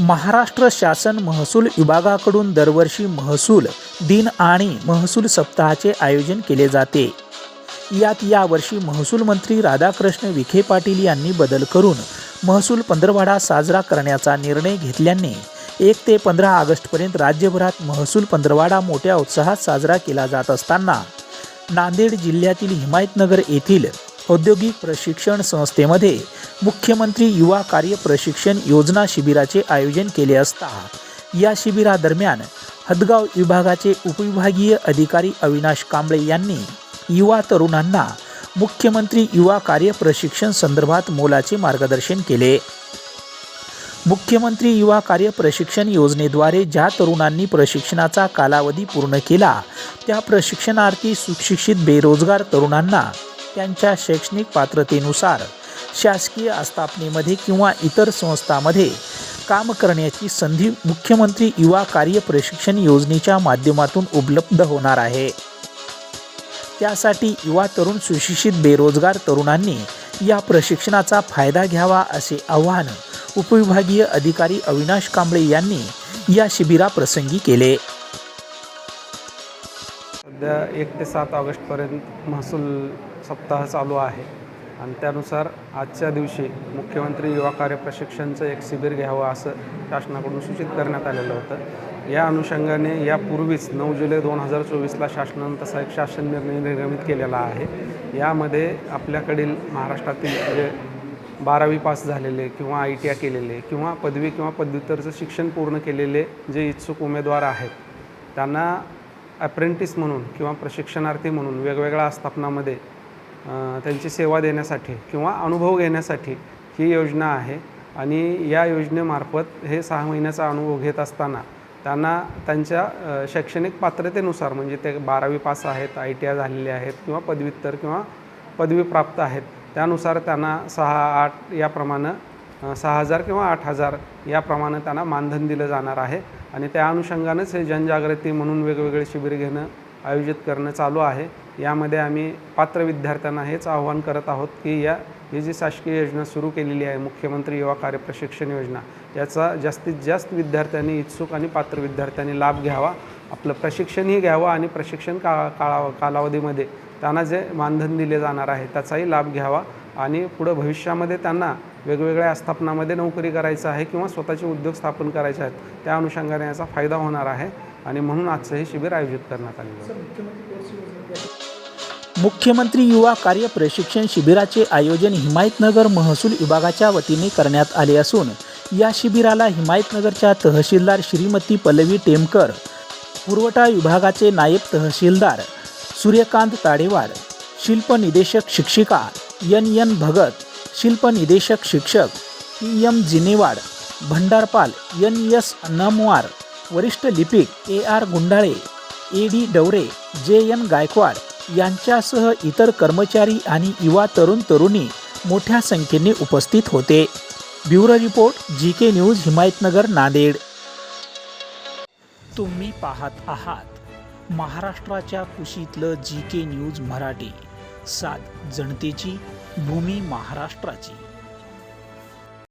महाराष्ट्र शासन महसूल विभागाकडून दरवर्षी महसूल दिन आणि महसूल सप्ताहाचे आयोजन केले जाते. यात यावर्षी महसूल मंत्री राधाकृष्ण विखे पाटील यांनी बदल करून महसूल पंधरवाडा साजरा करण्याचा निर्णय घेतल्याने एक ते पंधरा ऑगस्टपर्यंत राज्यभरात महसूल पंधरवाडा मोठ्या उत्साहात साजरा केला जात असताना नांदेड जिल्ह्यातील हिमायतनगर येथील औद्योगिक प्रशिक्षण संस्थेमध्ये मुख्यमंत्री युवा कार्य प्रशिक्षण योजना शिबिराचे आयोजन केले असता या शिबिरादरम्यान हदगाव विभागाचे उपविभागीय अधिकारी अविनाश कांबळे यांनी युवा तरुणांना मुख्यमंत्री युवा कार्य प्रशिक्षण संदर्भात मोलाचे मार्गदर्शन केले. मुख्यमंत्री युवा कार्य प्रशिक्षण योजनेद्वारे ज्या तरुणांनी प्रशिक्षणाचा कालावधी पूर्ण केला त्या प्रशिक्षणार्थी सुशिक्षित बेरोजगार तरुणांना त्यांच्या शैक्षणिक पात्रतेनुसार शासकीय आस्थापनेमध्ये किंवा इतर संस्थांमध्ये काम करण्याची संधी मुख्यमंत्री युवा कार्य प्रशिक्षण योजनेच्या माध्यमातून उपलब्ध होणार आहे. त्यासाठी युवा तरुण सुशिक्षित बेरोजगार तरुणांनी या प्रशिक्षणाचा फायदा घ्यावा असे आवाहन उपविभागीय अधिकारी अविनाश कांबळे यांनी या शिबिराप्रसंगी केले. सध्या एक ते सात ऑगस्टपर्यंत महसूल सप्ताह चालू आहे. आणि त्यानुसार आजच्या दिवशी मुख्यमंत्री युवा कार्य प्रशिक्षणचं एक शिबिर घ्यावं असं शासनाकडून सूचित करण्यात आलेलं होतं. या अनुषंगाने यापूर्वीच नऊ जुलै दोन हजार चोवीसला शासनानं तसा एक शासन निर्णय निर्गमित केलेला आहे. यामध्ये आपल्याकडील महाराष्ट्रातील जे बारावी पास झालेले किंवा आय टी आय केलेले किंवा पदवी किंवा पदव्युत्तरचं शिक्षण पूर्ण केलेले जे इच्छुक उमेदवार आहेत त्यांना अप्रेंटिस म्हणून किंवा प्रशिक्षणार्थी म्हणून वेगवेगळ्या आस्थापनामध्ये त्यांची सेवा देण्यासाठी किंवा अनुभव घेण्यासाठी ही योजना आहे. आणि या योजनेमार्फत हे सहा महिन्याचा अनुभव घेत असताना त्यांना त्यांच्या शैक्षणिक पात्रतेनुसार म्हणजे ते बारावी पास आहेत आय टी आय झालेले आहेत किंवा पदव्युत्तर किंवा पदवी प्राप्त आहेत. त्यानुसार त्यांना सहा आठ याप्रमाणे सहा हजार किंवा आठ हजार याप्रमाणे त्यांना मानधन दिलं जाणार आहे. आणि त्या अनुषंगानेच हे जनजागृती म्हणून वेगवेगळे शिबिर घेणं आयोजित करणं चालू आहे. यामध्ये आम्ही पात्र विद्यार्थ्यांना हेच आव्हान करत आहोत की या ही जी शासकीय योजना सुरू केलेली आहे मुख्यमंत्री युवा कार्य प्रशिक्षण योजना याचा जास्तीत जास्त विद्यार्थ्यांनी इच्छुक आणि पात्र विद्यार्थ्यांनी लाभ घ्यावा. आपलं प्रशिक्षणही घ्यावं आणि प्रशिक्षण का काळा कालावधीमध्ये त्यांना जे मानधन दिले जाणार आहे त्याचाही लाभ घ्यावा आणि पुढं भविष्यामध्ये त्यांना वेगवेगळ्या आस्थापनामध्ये नोकरी करायचं आहे किंवा स्वतःचे उद्योग स्थापन करायचे आहेत त्या अनुषंगाने याचा फायदा होणार आहे. आणि म्हणून आजचं हे शिबिर आयोजित करण्यात आलेलं मुख्यमंत्री युवा कार्य प्रशिक्षण शिबिराचे आयोजन हिमायतनगर महसूल विभागाच्या वतीने करण्यात आले असून या शिबिराला हिमायतनगरच्या तहसीलदार श्रीमती पल्लवी टेमकर पुरवठा विभागाचे नायब तहसीलदार सूर्यकांत ताडेवाड शिल्प निदेशक शिक्षिका एन एन भगत शिल्प निदेशक शिक्षक ई एम जिनेवाड भंडारपाल एन एस अन्नामवार वरिष्ठ लिपिक A R Gundale A D Dawre J N Gaikwad यांच्यासह इतर कर्मचारी आणि युवा तरुण तरुणी मोठ्या संख्येने उपस्थित होते. Bureau report G K news Himayatnagar Nanded. तुम्ही पाहत आहात महाराष्ट्राच्या कुशीतलं जी के न्यूज मराठी. सात जनतेची भूमी महाराष्ट्राची.